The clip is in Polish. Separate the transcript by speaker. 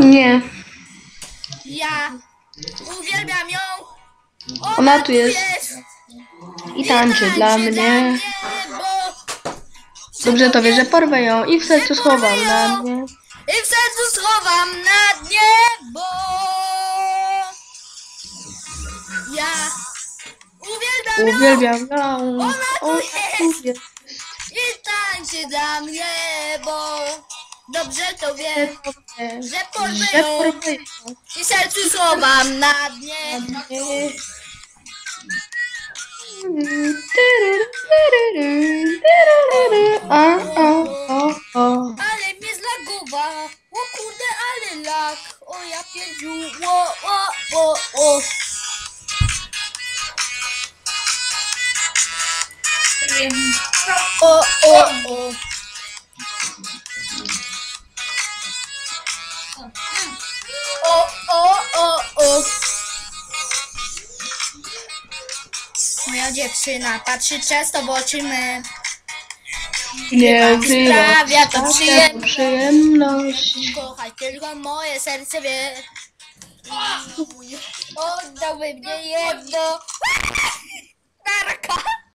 Speaker 1: Nie.
Speaker 2: Ja uwielbiam ją. Ona,
Speaker 1: Ona tu jest. I tańczy dla mnie.
Speaker 2: bo
Speaker 1: Dobrze to wie, że porwę ją i w sercu schowam na mnie.
Speaker 2: I w sercu schowam na dnie, bo ja uwielbiam, ją
Speaker 1: Uwielbiam ją.
Speaker 2: Ona tu jest. i tańczy dla mnie, bo dobrze to wie, że porwę
Speaker 1: Że
Speaker 2: ją
Speaker 1: porwę ją
Speaker 2: i sercu schowam na dnie.
Speaker 1: A, a.
Speaker 2: Ale mnie zlagowa, o kurde, ale lag, o ja pierdziu, o, o, o, o. O, o, o. O, o, o, o. Moja dziewczyna patrzy często w oczy me.
Speaker 1: Nie ukrywa
Speaker 2: Sprawia to przyjemność.
Speaker 1: przyjemność.
Speaker 2: Kochaj tylko moje serce wie. Oddałby mnie jedno.